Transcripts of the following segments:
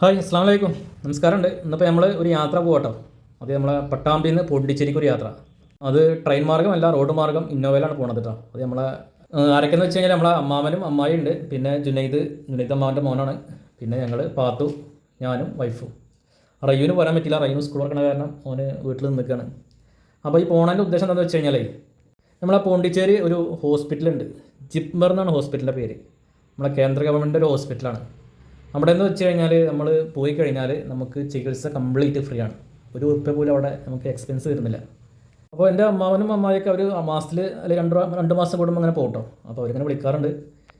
Hi അസ്സാം വലൈക്കും നമസ്കാരമുണ്ട്. ഇന്നിപ്പോൾ നമ്മൾ ഒരു യാത്ര പോകട്ടോ അത് നമ്മളെ പട്ടാമ്പിയിൽ നിന്ന് പോണ്ടിച്ചേരിക്ക് ഒരു യാത്ര. അത് ട്രെയിൻ മാർഗം അല്ല റോഡ് മാർഗം ഇന്നോവയിലാണ് പോണത് കേട്ടോ അത് നമ്മളെ ആരൊക്കെയെന്ന് വെച്ച് കഴിഞ്ഞാൽ നമ്മളെ അമ്മാവനും അമ്മായി ഉണ്ട്. പിന്നെ ജുനൈദ് ജുനൈദ് അമ്മാവന്റെ മോനാണ്. പിന്നെ ഞങ്ങൾ പാത്തു ഞാനും വൈഫും. റയ്യൂന് പോരാൻ പറ്റില്ല റയ്യൂന് സ്കൂൾ വർക്കണ കാരണം ഓന് വീട്ടിൽ നിൽക്കുകയാണ് അപ്പോൾ ഈ പോണതിന്റെ ഉദ്ദേശം എന്താണെന്ന് വെച്ച് കഴിഞ്ഞാലേ നമ്മളെ പോണ്ടിച്ചേരി ഒരു ഹോസ്പിറ്റലുണ്ട് ജിപ്മർ എന്നാണ് ഹോസ്പിറ്റലിന്റെ പേര്. നമ്മളെ കേന്ദ്ര ഗവൺമെന്റ് ഒരു ഹോസ്പിറ്റലാണ് അവിടെ എന്ന് വെച്ച് കഴിഞ്ഞാൽ നമ്മൾ പോയി കഴിഞ്ഞാൽ നമുക്ക് ചികിത്സ കംപ്ലീറ്റ് ഫ്രീ ആണ്. ഒരു ഉറുപ്പ്യ പോലും അവിടെ നമുക്ക് എക്സ്പെൻസ് വരുന്നില്ല. അപ്പോൾ എന്റെ അമ്മാവനും അമ്മായിയൊക്കെ അവർ മാസത്തിൽ അല്ലെങ്കിൽ രണ്ട് രണ്ട് മാസം കൂടുമ്പോൾ അങ്ങനെ പോകട്ടോ അപ്പോൾ അവരിങ്ങനെ വിളിക്കാറുണ്ട്.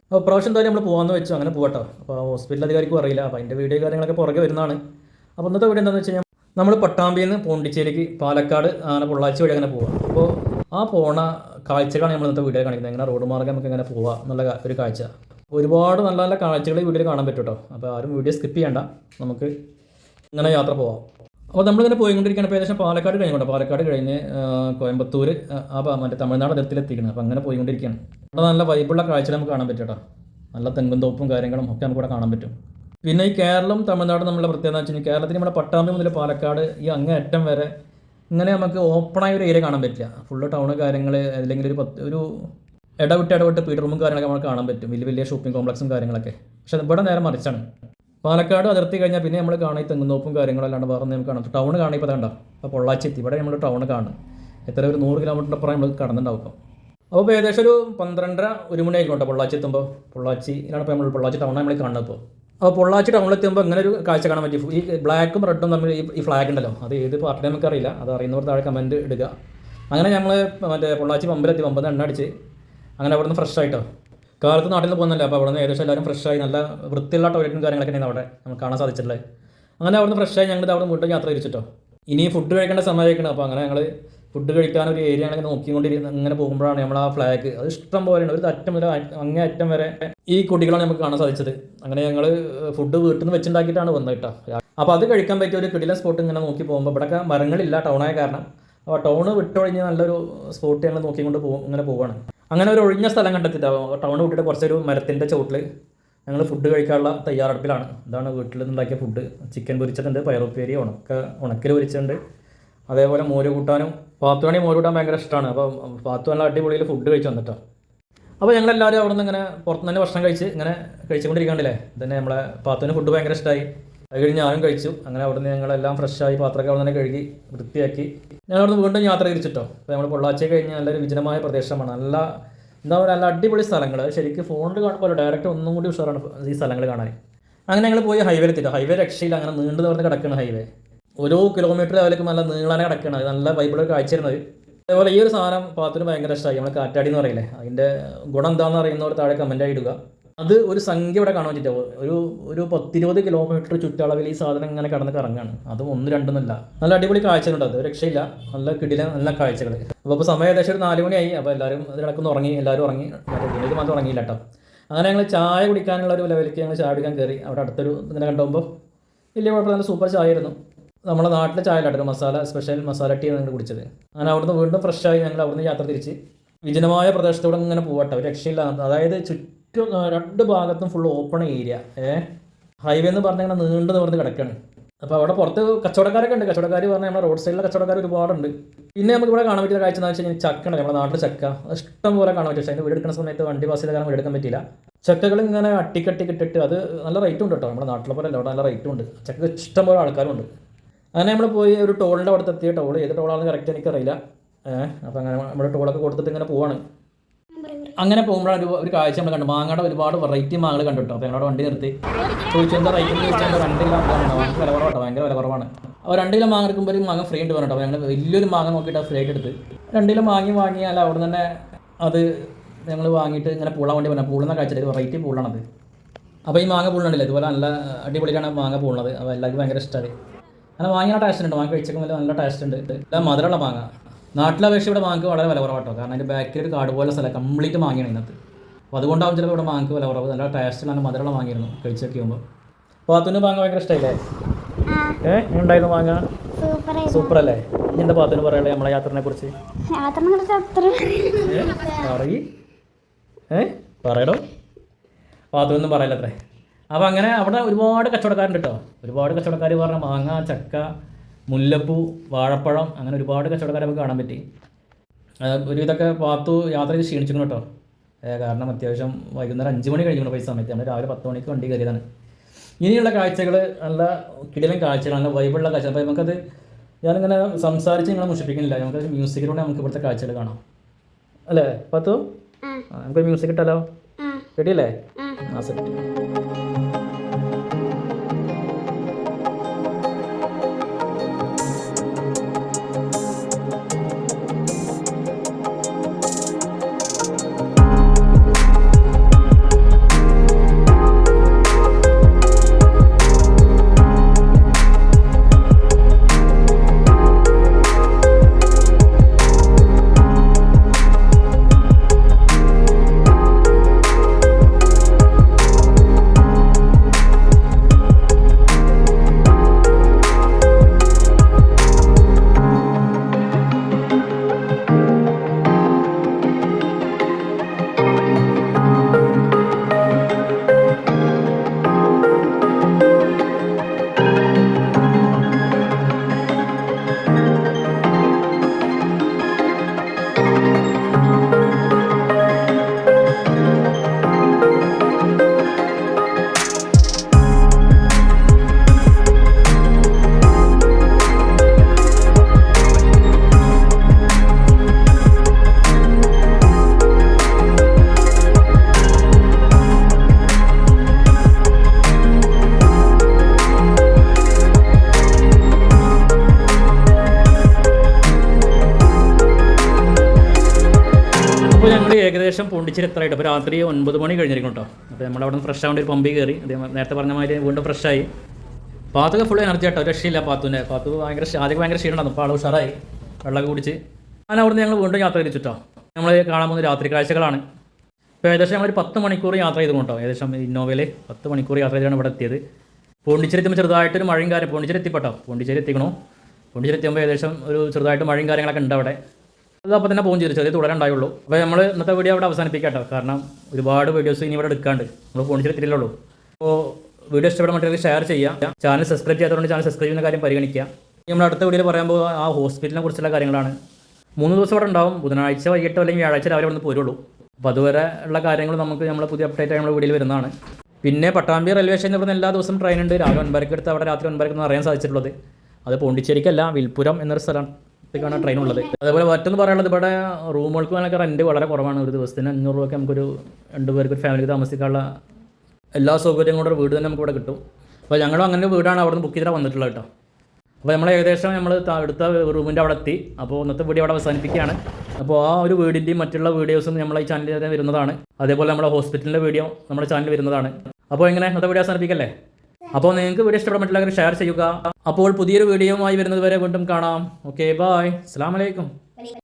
അപ്പോൾ പ്രാവശ്യം എന്തായാലും നമ്മൾ പോകാമെന്ന് വെച്ചു. അങ്ങനെ പോകട്ടോ അപ്പോൾ ഹോസ്പിറ്റൽ അധികാരിക്കും അറിയില്ല. അപ്പോൾ അതിന്റെ വീഡിയോ കാര്യങ്ങളൊക്കെ പുറകെ വരുന്നതാണ്. അപ്പോൾ ഇന്നത്തെ വീഡിയോ എന്താണെന്ന് വെച്ച് കഴിഞ്ഞാൽ നമ്മൾ പട്ടാമ്പിയിൽ നിന്ന് പോണ്ടിച്ചേരിക്ക് പാലക്കാട് അങ്ങനെ പൊള്ളാച്ചി വഴി അങ്ങനെ പോവാം. അപ്പോൾ ആ പോണ കാഴ്ചകളാണ് നമ്മൾ ഇന്നത്തെ വീഡിയോ കാണിക്കുന്നത്. എങ്ങനെ റോഡ് മാർഗം നമുക്ക് എങ്ങനെ പോവാം എന്നുള്ള ഒരു കാഴ്ച. ഒരുപാട് നല്ല നല്ല കാഴ്ചകൾ ഈ വീഡിയോയിൽ കാണാൻ പറ്റും കേട്ടോ അപ്പോൾ ആരും വീഡിയോ സ്കിപ്പ് ചെയ്യണ്ട. നമുക്ക് ഇങ്ങനെ യാത്ര പോവാം. അപ്പോൾ നമ്മളിങ്ങനെ പോയിക്കൊണ്ടിരിക്കുകയാണ് ഇപ്പോൾ ഏകദേശം പാലക്കാട് കഴിഞ്ഞുകൊണ്ട് പാലക്കാട് കഴിഞ്ഞ് കോയമ്പത്തൂർ ആ, മറ്റേ തമിഴ്നാട് അതിർത്തിയിലെത്തിക്കണം അപ്പോൾ അങ്ങനെ പോയിക്കൊണ്ടിരിക്കുകയാണ് അവിടെ നല്ല വൈബുള്ള കാഴ്ച നമുക്ക് കാണാൻ പറ്റും കേട്ടോ നല്ല തെങ്ങും തോപ്പും കാര്യങ്ങളും ഒക്കെ നമുക്ക് ഇവിടെ കാണാൻ പറ്റും. പിന്നെ ഈ കേരളം തമിഴ്നാട് നമ്മളെ പ്രത്യേകത എന്ന് വെച്ച് കഴിഞ്ഞാൽ കേരളത്തിൽ നമ്മുടെ പട്ടാമ്പി മുതൽ പാലക്കാട് ഈ അങ്ങേ അറ്റം വരെ ഇങ്ങനെ നമുക്ക് ഓപ്പണായ ഒരു ഏരിയ കാണാൻ പറ്റില്ല. ഫുള്ള് ടൗൺ കാര്യങ്ങൾ അല്ലെങ്കിൽ ഒരു പത്ത് ഒരു ഇടവിട്ട് ഇടവിട്ട് പീഡ് റൂമും കാര്യങ്ങളൊക്കെ നമ്മൾ കാണാൻ പറ്റും. വലിയ വലിയ ഷോപ്പിംഗ് കോംപ്ലക്സും കാര്യങ്ങളൊക്കെ. പക്ഷെ ഇവിടെ നേരെ മറിച്ചാണ്. പാലക്കാട് അതിർത്തി കഴിഞ്ഞാൽ പിന്നെ നമ്മൾ കാണാൻ തെങ്ങുന്നോപ്പും കാര്യങ്ങളും അല്ലാണ്ട് വേറെ നമുക്ക് കാണാം ടൗൺ കാണാൻ ഇപ്പോൾ വേണ്ട അപ്പോൾ പൊള്ളാച്ചി എത്തി ഇവിടെ നമ്മൾ ടൗൺ കാണും. എത്ര ഒരു നൂറ് കിലോമീറ്റർ അപ്പുറം നമ്മൾ കടന്നുണ്ടാവും അപ്പോൾ ഏകദേശം ഒരു പന്ത്രണ്ടര ഒരു മണി ആയിക്കോട്ടെ പൊള്ളാച്ചി എത്തുമ്പോൾ പൊള്ളാച്ചിയിലാണ് ഇപ്പോൾ നമ്മൾ പൊള്ളാച്ചി ടൗണാണ് നമ്മൾ കാണുന്നത് ഇപ്പോൾ അപ്പോൾ പൊള്ളാച്ചി ടൗണിലെത്തുമ്പോൾ ഇങ്ങനെ ഒരു കാഴ്ച കാണാൻ പറ്റി. ഈ ബ്ലാക്കും റെഡും തമ്മിൽ ഈ- ഫ്ലാഗ് ഉണ്ടല്ലോ. അത് ഏത് പാർട്ടിയും നമുക്ക് അറിയില്ല അത് അറിയുന്നവർ താഴെ കമന്റ് ഇടുക. അങ്ങനെ ഞങ്ങൾ മറ്റേ പൊള്ളാച്ചി പമ്പിലെത്തി. പമ്പത് എണ്ണ അടിച്ച് അങ്ങനെ അവിടെ നിന്ന് ഫ്രഷ് ആയിട്ടോ? കാലത്ത് നാട്ടിൽ നിന്ന് പോകുന്നില്ല അപ്പോൾ അവിടെ നിന്ന് ഏകദേശം എല്ലാവരും ഫ്രഷ് ആയി നല്ല വൃത്തിയുള്ള ടോയ്ലറ്റും കാര്യങ്ങളൊക്കെ അവിടെ നമുക്ക് കാണാൻ സാധിച്ചിട്ടുള്ളത്. അങ്ങനെ അവിടെ നിന്ന് ഫ്രഷ് ആയി ഞങ്ങൾ അവിടെ വീണ്ടും യാത്ര തിരിച്ചിട്ടോ. ഇനി ഫുഡ് കഴിക്കേണ്ട സമയമായിരിക്കണം അപ്പോൾ അങ്ങനെ ഞങ്ങൾ ഫുഡ് കഴിക്കാൻ ഒരു ഏരിയ ഇങ്ങനെ നോക്കിക്കൊണ്ടിരുന്ന് അങ്ങനെ പോകുമ്പോഴാണ് നമ്മൾ ആ ഫ്ലാഗ് അത് ഇഷ്ടം പോലെയാണ് ഒരു അറ്റം വരെ അങ്ങേ അറ്റം വരെ ഈ കുട്ടികളാണ് നമുക്ക് കാണാൻ സാധിച്ചത്. അങ്ങനെ ഞങ്ങൾ ഫുഡ് വീട്ടിൽ നിന്ന് വെച്ചുണ്ടാക്കിയിട്ടാണ് വന്നത് കേട്ടോ. അപ്പോൾ അത് കഴിക്കാൻ പറ്റിയ ഒരു കിടിലൻ സ്പോട്ട് ഇങ്ങനെ നോക്കി പോകുമ്പോൾ ഇവിടെയൊക്കെ മരങ്ങളില്ല ടൗണായ കാരണം. അപ്പോൾ ടൗൺ വിട്ടൊഴിഞ്ഞ് നല്ലൊരു സ്പോട്ട് ഞങ്ങൾ നോക്കിക്കൊണ്ട് പോകും ഇങ്ങനെ പോവുകയാണ് അങ്ങനെ ഒരു ഒഴിഞ്ഞ സ്ഥലം കണ്ടെത്തിയിട്ട്. ടൗൺ വിട്ടിട്ട് കുറച്ചൊരു മരത്തിന്റെ ചോട്ടിൽ ഞങ്ങൾ ഫുഡ് കഴിക്കാനുള്ള തയ്യാറെടുപ്പിലാണ്. ഇതാണ് വീട്ടിൽ നിന്നുണ്ടാക്കിയ ഫുഡ് ചിക്കൻ പൊരിച്ചതുണ്ട് പയറുപ്പേരി ഉണക്ക ഉണക്കൽ പൊരിച്ചിട്ടുണ്ട്. അതേപോലെ മോര് കൂട്ടാനും പാത്തുവാണി മോര് കൂട്ടാൻ ഭയങ്കര ഇഷ്ടമാണ് അപ്പോൾ പാത്തു നല്ല അടിപൊളിയിൽ ഫുഡ് കഴിച്ച് വന്നിട്ടോ. അപ്പോൾ ഞങ്ങളെല്ലാവരും അവിടെ നിന്ന് ഇങ്ങനെ പുറത്തുനിന്ന് തന്നെ ഭക്ഷണം കഴിച്ച് ഇങ്ങനെ കഴിച്ചുകൊണ്ടിരിക്കണ്ടല്ലേ ഇതന്നെ നമ്മളെ പാത്തുവിന് ഫുഡ് ഭയങ്കര ഇഷ്ടമായി അത് കഴിഞ്ഞ് ഞാനും കഴിച്ചു. അങ്ങനെ അവിടെ നിന്ന് ഞങ്ങളെല്ലാം ഫ്രഷായി പാത്രമൊക്കെ അവിടെ തന്നെ കഴുകി വൃത്തിയാക്കി. ഞാൻ അവിടെ നിന്ന് വീണ്ടും യാത്ര തിരിച്ചിട്ടോ. അപ്പോൾ നമ്മൾ പൊള്ളാച്ചി കഴിഞ്ഞ് നല്ലൊരു വിജനമായ പ്രദേശമാണ്. നല്ല എന്താ പറയുക നല്ല അടിപൊളി സ്ഥലങ്ങൾ ശരിക്കും ഫോണിൽ കാണുമ്പോൾ ഡയറക്റ്റ് ഒന്നും കൂടി ഉഷാറാണ് ഈ സ്ഥലങ്ങൾ കാണാൻ അങ്ങനെ ഞങ്ങൾ പോയി ഹൈവേയിൽ എത്തിയിട്ട് ഹൈവേ രക്ഷയിൽ അങ്ങനെ നീണ്ടു നിവർന്ന് കിടക്കുന്ന ഹൈവേ ഓരോ കിലോമീറ്റർ അവർക്ക് നല്ല നീളാനെ കിടക്കണം. നല്ല വൈബിളൊക്കെ കാഴ്ചയിരുന്നത് അതേപോലെ ഈ ഒരു സാധനം പാത്തിന് ഭയങ്കര ഇഷ്ടമായി നമ്മൾ കാറ്റാടി എന്ന് പറയില്ലേ? അതിന്റെ ഗുണം എന്താണെന്ന് അറിയുന്നവർ താഴെ കമന്റ് ആയി ഇടുക. അത് ഒരു സംഖ്യ ഇവിടെ കാണാൻ പറ്റില്ല ഒരു ഒരു പത്തിരുപത് കിലോമീറ്റർ ചുറ്റളവിൽ ഈ സാധനം ഇങ്ങനെ കടന്ന് കറങ്ങാണ്. അതും ഒന്ന് രണ്ടൊന്നുമില്ല നല്ല അടിപൊളി കാഴ്ചകളുണ്ട് അത്. രക്ഷയില്ല. നല്ല കിടില നല്ല കാഴ്ചകൾ. അപ്പോൾ ഇപ്പോൾ സമയം ഏകദേശം ഒരു നാല് മണിയായി. അപ്പോൾ എല്ലാവരും ഇതിനടക്കൊന്ന് ഉറങ്ങി. എല്ലാവരും ഉറങ്ങി. ഇതിലേക്ക് ഇത് മാത്രം ഉറങ്ങിയില്ല കേട്ടോ. അങ്ങനെ ഞങ്ങൾ ചായ കുടിക്കാനുള്ള ഒരു ലെവലിലേക്ക് ഞങ്ങൾ ചായ കുടിക്കാൻ കയറി അവിടെ അടുത്തൊരു ഇങ്ങനെ കണ്ടുമ്പോൾ വലിയ കുഴപ്പമില്ല. നല്ല സൂപ്പർ ചായ ആയിരുന്നു. നമ്മുടെ നാട്ടിലെ ചായ കേട്ടോ. മസാല സ്പെഷ്യൽ മസാല ടീ ഞങ്ങൾ കുടിച്ചത്. അങ്ങനെ അവിടുന്ന് വീണ്ടും ഫ്രഷായി ഞങ്ങൾ അവിടുന്ന് യാത്ര തിരിച്ച്. വിജനമായ പ്രദേശത്തൂടെ ഇങ്ങനെ പോകട്ടെ രക്ഷയില്ല. അതായത് ചുറ്റും ആ, രണ്ട് ഭാഗത്തും ഫുൾ ഓപ്പൺ ഏരിയ ഏഹ് ഹൈവേ എന്ന് പറഞ്ഞാൽ ഇങ്ങനെ നീണ്ടു നിവർന്ന് കിടക്കുകയാണ് അപ്പോൾ അവിടെ പുറത്ത് കച്ചവടക്കാരൊക്കെ ഉണ്ട്. കച്ചവടക്കാർ പറഞ്ഞാൽ നമ്മുടെ റോഡ് സൈഡിലെ കച്ചവടക്കാർ ഒരുപാടുണ്ട്. പിന്നെ നമുക്ക് ഇവിടെ കാണാൻ പറ്റിയ കാഴ്ച എന്ന് വെച്ച് കഴിഞ്ഞാൽ ചക്ക ഉണ്ട്. നമ്മുടെ നാട്ടിൽ ചക്ക. ഇഷ്ടം പോലെ കാണാൻ പറ്റും. പക്ഷേ അതിന്റെ വീടെടുക്കുന്ന സമയത്ത് വണ്ടി പാസ് ചെയ്ത കാരണം വീടെടുക്കാൻ പറ്റില്ല ചക്കകൾ ഇങ്ങനെ അട്ടിക്കട്ടി കിട്ടിട്ട് അത് നല്ല റേറ്റും ഉണ്ട് കേട്ടോ. നമ്മുടെ നാട്ടിലെ പോലെ അല്ല. അവിടെ നല്ല റേറ്റും ഉണ്ട്. ചക്ക ഇഷ്ടം പോലെ ആൾക്കാരുണ്ട് അങ്ങനെ നമ്മൾ പോയി ഒരു ടോളിന്റെ അവിടെ എത്തിയ ടോൾ ഏത് ടോളാണെന്ന് കറക്റ്റ് എനിക്കറിയില്ല ഏഹ് അപ്പോൾ അങ്ങനെ നമ്മുടെ ടോളൊക്കെ കൊടുത്തിട്ട് ഇങ്ങനെ പോവാണ്. അങ്ങനെ പോകുമ്പോഴാണ് ഒരു ഒരു കാഴ്ച നമ്മൾ കണ്ടു മാങ്ങയുടെ ഒരുപാട് വെറൈറ്റി മാങ്ങകൾ കണ്ടു കേട്ടോ അപ്പോൾ ഞങ്ങളുടെ വണ്ടി നിർത്തി. ചോദിച്ചു എന്താ റേറ്റ് എന്ന് ചോദിച്ചാൽ രണ്ട് കിലോ മാങ്ങ വില കുറവാട്ടോ. ഭയങ്കര വില കുറവാണ്. അപ്പോൾ രണ്ട് കിലോ മാങ്ങ എടുക്കുമ്പോൾ ഒരു മാങ്ങ ഫ്രീ ഉണ്ട് പറഞ്ഞിട്ടോ. ഞങ്ങൾ വലിയൊരു മാങ്ങ നോക്കിയിട്ട് ഫ്രീ ആയിട്ട് എടുത്ത്. രണ്ട് കിലോ മാങ്ങി വാങ്ങിയാൽ അവിടെ തന്നെ അത് ഞങ്ങൾ വാങ്ങിയിട്ട് ഇങ്ങനെ പൂളാൻ വേണ്ടി പറഞ്ഞു പൂളുന്ന കാഴ്ചയിൽ വെറൈറ്റി പൂളാണത് അപ്പോൾ ഈ മാങ്ങ പൂളുണ്ടല്ലോ. ഇതുപോലെ നല്ല അടിപൊളിയാണ് മാങ്ങ പൂളുന്നത് അപ്പോൾ എല്ലാവർക്കും ഭയങ്കര ഇഷ്ടമായി അങ്ങനെ വാങ്ങിയ ടേസ്റ്റ് ഉണ്ട്. മാങ്ങ കഴിച്ചൊക്കെ നല്ല ടേസ്റ്റ് ഉണ്ട്. എല്ലാം മധുരമുള്ള മാങ്ങ. നാട്ടിലെ അപേക്ഷ ഇവിടെ മാങ്ങക്ക് വളരെ വില കുറവാട്ടോ. കാരണം അതിന്റെ ബാക്കിൽ ഒരു കാട് പോലെ സ്ഥലം കംപ്ലീറ്റ് മാങ്ങിയാണ് ഇന്നത്തെ അപ്പോൾ അതുകൊണ്ടാവും ചിലപ്പോൾ ഇവിടെ മാങ്ങക്ക് വില കുറവ്. നല്ല ടേസ്റ്റ് നല്ല മധുരമുള്ള മാങ്ങിയിരുന്നു കഴിച്ചൊക്കെ ആകുമ്പോൾ അപ്പോൾ പാത്തുവിന് മാങ്ങ ഭയങ്കര ഇഷ്ടമല്ലേ ഏഹ് ഉണ്ടായിരുന്നു മാങ്ങ? സൂപ്പർ അല്ലേ ഇനി എന്താ പാത്തിന് പറയാനുള്ളത് നമ്മളെ യാത്രനെ കുറിച്ച്? പറയ്. ഏ? പറയടോ. പാത്തുവൊന്നും പറയല്ല അത്രേ അപ്പോൾ അങ്ങനെ അവിടെ ഒരുപാട് കച്ചവടക്കാരുണ്ട് കേട്ടോ ഒരുപാട് കച്ചവടക്കാർ പറഞ്ഞ മാങ്ങ ചക്ക മുല്ലപ്പൂ വാഴപ്പഴം അങ്ങനെ ഒരുപാട് കച്ചവടക്കാരെ നമുക്ക് കാണാൻ പറ്റി. ഒരു ഇതൊക്കെ പാത്തു യാത്ര ചെയ്ത് ക്ഷീണിച്ചിരുന്നു കേട്ടോ. കാരണം അത്യാവശ്യം വൈകുന്നേരം അഞ്ച് മണി കഴിഞ്ഞു പോയി സമയത്ത്. നമ്മൾ രാവിലെ പത്ത് മണിക്ക് വണ്ടി കയറിയതാണ്. ഇനിയുള്ള കാഴ്ചകൾ നല്ല കിടിലൻ കാഴ്ചകൾ നല്ല വൈബുള്ള കാഴ്ച അപ്പോൾ നമുക്കത് ഞാനിങ്ങനെ സംസാരിച്ച് നിങ്ങളെ മുഷിപ്പിക്കുന്നില്ല. നമുക്ക് മ്യൂസിക്കിലൂടെ നമുക്ക് ഇവിടുത്തെ കാഴ്ചകൾ കാണാം. അല്ലേ പത്തു? നമുക്ക് മ്യൂസിക് ഇട്ടാലോ? ആ റെഡിയല്ലേ? ആ സെറ്റ് ഏകദേശം പോണ്ടിച്ചേരി എത്രയായിട്ട് അപ്പോൾ രാത്രി ഒൻപത് മണി കഴിഞ്ഞിരിക്കും കേട്ടോ. അപ്പോൾ നമ്മൾ അവിടെ നിന്ന് ഫ്രഷ് ആവേണ്ട ഒരു പമ്പിൽ കയറി അതേ നേരത്തെ പറഞ്ഞ മാതിരി വീണ്ടും ഫ്രഷായി പാത്തൊക്കെ ഫുൾ എനർജി ആട്ടോ. രക്ഷയില്ല പാത്തുവിന്റെ പാത്തു ഭയങ്കര ആദ്യം ഭയങ്കര ക്ഷീണമായിരുന്നു അപ്പോൾ ആൾ ഉഷാറായി. വെള്ളമൊക്കെ കുടിച്ച്. അങ്ങനെ അവിടുന്ന് ഞങ്ങൾ വീണ്ടും യാത്ര തിരിച്ചിട്ടോ നമ്മൾ കാണാൻ പോകുന്ന രാത്രി കാഴ്ചകളാണ്. ഇപ്പോൾ ഏകദേശം ഒരു പത്ത് മണിക്കൂർ യാത്ര ചെയ്തു കേട്ടോ ഏകദേശം ഇന്നോവയിൽ പത്ത് മണിക്കൂർ യാത്ര ചെയ്താണ് ഇവിടെ എത്തിയത്. പോണ്ടിച്ചേരി എത്തുമ്പോൾ ചെറുതായിട്ടൊരു മഴയും കാര്യം പോണ്ടിച്ചേരി എത്തിപ്പെട്ടോ? പോണ്ടിച്ചേരി എത്തിക്കണോ. പോണ്ടിച്ചേരി എത്തിയുമ്പോൾ ഏകദേശം ഒരു ചെറുതായിട്ട് മഴയും കാര്യങ്ങളൊക്കെ ഉണ്ട് അവിടെ. അത് അപ്പോൾ തന്നെ പോകും ചെയ്തു. ചെറിയ തുടരുണ്ടായുള്ളൂ അപ്പോൾ നമ്മൾ ഇന്നത്തെ വീഡിയോ അവിടെ അവസാനിപ്പിക്കട്ടോ. കേട്ടോ കാരണം ഒരുപാട് വീഡിയോസ് ഇനി ഇവിടെ എടുക്കാണ്ട്. നമ്മൾ ഫോൺ ചെയ്തിട്ടില്ലല്ലോ അപ്പോൾ വീഡിയോ ഇഷ്ടപ്പെട്ട മറ്റൊരു ഷെയർ ചെയ്യാം. ചാനൽ സബ്സ്ക്രൈബ് ചെയ്യാത്തതുകൊണ്ട് ചാനൽ സബ്സ്ക്രൈബ് ചെയ്യുന്ന കാര്യം പരിഗണിക്കുക. നമ്മൾ അടുത്ത വീഡിയോയിൽ പറയാൻ പോകുക ആ ഹോസ്പിറ്റലിനെ കുറിച്ചുള്ള കാര്യങ്ങളാണ്. മൂന്ന് ദിവസം ഇവിടെ ഉണ്ടാവും. ബുധനാഴ്ച വൈകിട്ടോ അല്ലെങ്കിൽ വ്യാഴാഴ്ച രാവിലെ ഇവിടെ പോരുള്ളൂ. അപ്പോൾ അതുവരെ ഉള്ള കാര്യങ്ങൾ നമുക്ക് നമ്മൾ പുതിയ അപ്ഡേറ്റ് ആയി നമ്മുടെ വീഡിയോയിൽ വരുന്നതാണ്. പിന്നെ പട്ടാമ്പി റെയിൽവേ സ്റ്റേഷനിൽ നിന്ന് എല്ലാ ദിവസവും ട്രെയിൻ ഉണ്ട്. രാവിലെ ഒൻപതരക്ക് എടുത്ത് അവിടെ രാത്രി ഒൻപതരക്ക് അറിയാൻ സാധിച്ചിട്ടുള്ളത്. അത് പോണ്ടിച്ചേരിക്കല്ല വിൽപ്പുരം എന്നൊരു സ്ഥലത്തേക്കാണ് ട്രെയിൻ ഉള്ളത് അതേപോലെ മറ്റൊന്ന് പറയാനുള്ളത് ഇവിടെ റൂമുകൾക്ക് വേണമെങ്കിൽ റെന്റ് വളരെ കുറവാണ്. ഒരു ദിവസത്തിന് അഞ്ഞൂറ് രൂപയ്ക്ക് നമുക്കൊരു രണ്ട് പേർക്ക് ഒരു ഫാമിലിക്ക് താമസിക്കാനുള്ള എല്ലാ സൗകര്യങ്ങളും കൂടെ വീട് തന്നെ നമുക്ക് ഇവിടെ കിട്ടും. അപ്പോൾ ഞങ്ങളും അങ്ങനെ വീടാണ് അവിടെ നിന്ന് ബുക്ക് ചെയ്താൽ വന്നിട്ടുള്ളത് കേട്ടോ. അപ്പോൾ നമ്മൾ ഏകദേശം നമ്മൾ അടുത്ത റൂമിന്റെ അവിടെ എത്തി. അപ്പോൾ ഇന്നത്തെ വീഡിയോ അവിടെ അവസാനിപ്പിക്കുകയാണ്. അപ്പോൾ ആ ഒരു വീടിന്റെയും മറ്റുള്ള വീഡിയോസും നമ്മൾ ഈ ചാനലിൽ വരുന്നതാണ്. അതേപോലെ നമ്മുടെ ഹോസ്പിറ്റലിന്റെ വീഡിയോ നമ്മുടെ ചാനലിൽ വരുന്നതാണ്. അപ്പോൾ എങ്ങനെ? ഇന്നത്തെ വീഡിയോ അവസാനിപ്പിക്കല്ലേ? അപ്പോൾ നിങ്ങൾക്ക് വീഡിയോ ഇഷ്ടപ്പെടാൻ ഷെയർ ചെയ്യുക. അപ്പോൾ പുതിയൊരു വീഡിയോയുമായി വരുന്നത് വരെ വീണ്ടും കാണാം. ഓക്കെ ബായ് അസ്സാം വലൈക്കും